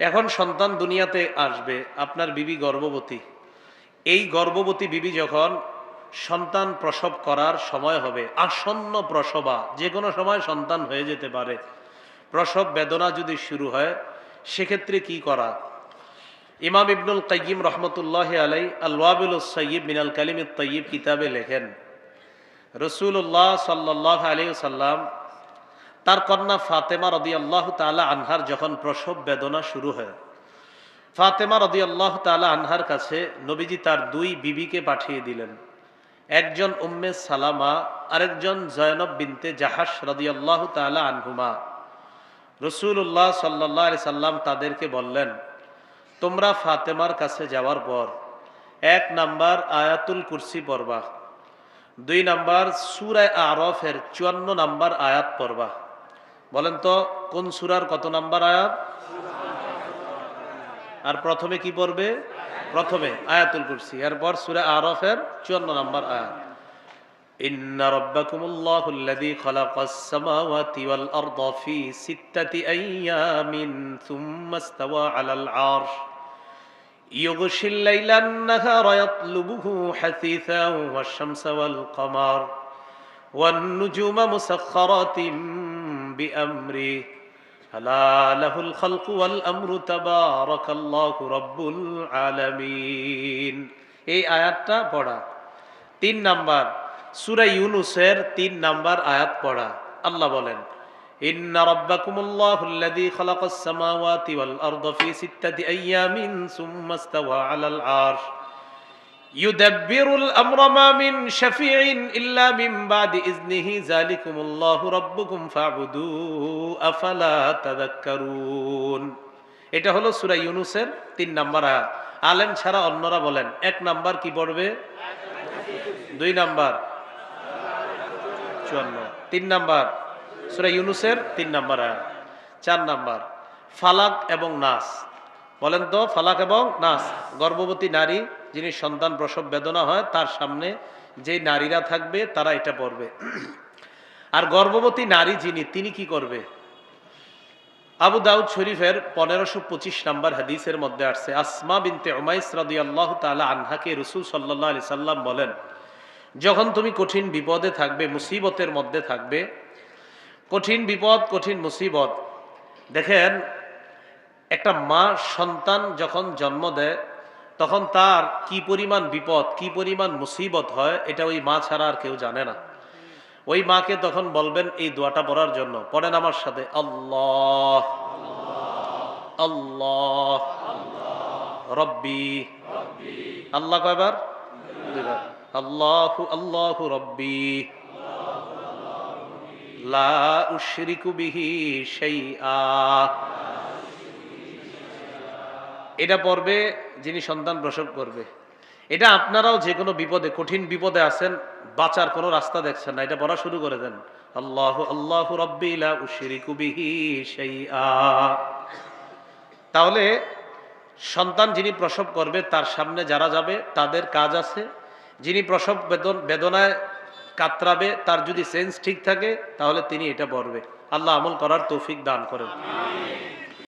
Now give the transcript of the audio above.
এখন সন্তান দুনিয়াতে আসবে, আপনার বিবি গর্ভবতী। এই গর্ভবতী বিবি যখন সন্তান প্রসব করার সময় হবে, আসন্ন প্রসবা যে কোনো সময় সন্তান হয়ে যেতে পারে, প্রসব বেদনা যদি শুরু হয়, সেক্ষেত্রে কি করা? ইমাম ইবনুল কাইয়িম রহমতুল্লাহ আলাই আলওয়াবুল সৈয়ব মিনাল কালিম তৈয়ব কিতাবে লেখেন রসুল্লাহ সাল্লাহ আলী সাল্লাম তার কন্যা ফাতেমা রদি আল্লাহ তালা আনহার যখন প্রসব বেদনা শুরু হয়। ফাতেমা রদি আল্লাহ তালা আনহার কাছে নবীজি তার দুই বিবিকে পাঠিয়ে দিলেন। একজন উম্মে সালামা, আরেকজন জয়নব বিনতে জাহাস রদি আল্লাহ তালা আনহুমা। রসুল্লাহ সাল্লাহ আলি সাল্লাম তাদেরকে বললেন, তোমরা ফাতেমার কাছে যাওয়ার পর এক নাম্বার আয়াতুল কুরসি পড়বা, দুই নাম্বার সুরায় আরফের চুয়ান্ন নাম্বার আয়াত পড়বা। বলেন তো কোন সুরার কত নাম্বার আয়াত আর প্রথমে কি পড়বে প্রথমে আয়াতুল কুরসি এরপর সুরা আরফের চুয়ান্ন নাম্বার আয়াত إن ربكم الله الذي خلق السماوات والأرض في ستة أيام ثم استوى على العرش يغشي الليل النهار يطلبه حثيثا والشمس والقمر والنجوم مسخرات بأمره ألا له الخلق والأمر تبارك الله رب العالمين এই আয়াতটা পড়া তিন নাম্বার সূরা ইউনুসের তিন নাম্বার আয়াত পড়া আল্লাহ বলেন إن ربكم الله الذي خلق السماوات والأرض في ستة أيام ثم استوى على العرش আফালা এটা হলো সুরা ইউনুসের তিন নাম্বার আয়াত। আলেম ছাড়া অন্যরা বলেন, এক নাম্বার কি পড়বে? দুই নাম্বার। চুয়ান্ন। তিন নাম্বার। সুরা ইউনুসের তিন নাম্বার আয়াত। চার নাম্বার। ফালাক এবং নাস। বলেন তো, ফালাক এবং নাস। গর্ভবতী নারী যিনি সন্তান প্রসব বেদনা হয়, তার সামনে যে নারীরা থাকবে, তারা এটা পড়বে। আর গর্ভবতী নারী যিনি, তিনি কি করবে? আবু দাউদ শরীফের পনেরোশো পঁচিশ নাম্বার হাদিসের মধ্যে আসছে, আসমা বিনতে ওমাইস রাদি আল্লাহ তালা আনহাকে রসুল সাল্লাহ আলি সাল্লাম বলেন, যখন তুমি কঠিন বিপদে থাকবে, মুসিবতের মধ্যে থাকবে, কঠিন বিপদ, কঠিন মুসিবত, দেখেন, একটা মা সন্তান যখন জন্ম দেয় তখন তার কি পরিমাণ বিপদ, কি পরিমাণ মুসিবত হয়, এটা ওই মা ছাড়া আর কেউ জানে না। ওই মাকে তখন বলবেন, এই দোয়াটা পড়ার জন্য। পড়েন আমার সাথে, আল্লাহ আল্লাহ, রব্বি। আল্লাহ কয়বার আল্লাহ আল্লাহ রব্বি। লা উশরিকু বিহি শাইআ। এটা পড়বে, যিনি সন্তান প্রসব করবে। এটা আপনারাও যে কোনো বিপদে, কঠিন বিপদে আছেন, বাঁচার কোনো রাস্তা দেখছেন না। এটা পড়া শুরু করে দেন। আল্লাহ আল্লাহ রব্বি লা উশরিকু বিহি শাইআ। তাহলে সন্তান যিনি প্রসব করবে, তার সামনে যারা যাবে, তাদের কাজ আছে। যিনি প্রসব বেদন, বেদনায় কাতরাবে, তার যদি সেন্স ঠিক থাকে, তাহলে তিনি এটা পড়বে। আল্লাহ আমল করার তৌফিক দান করেন।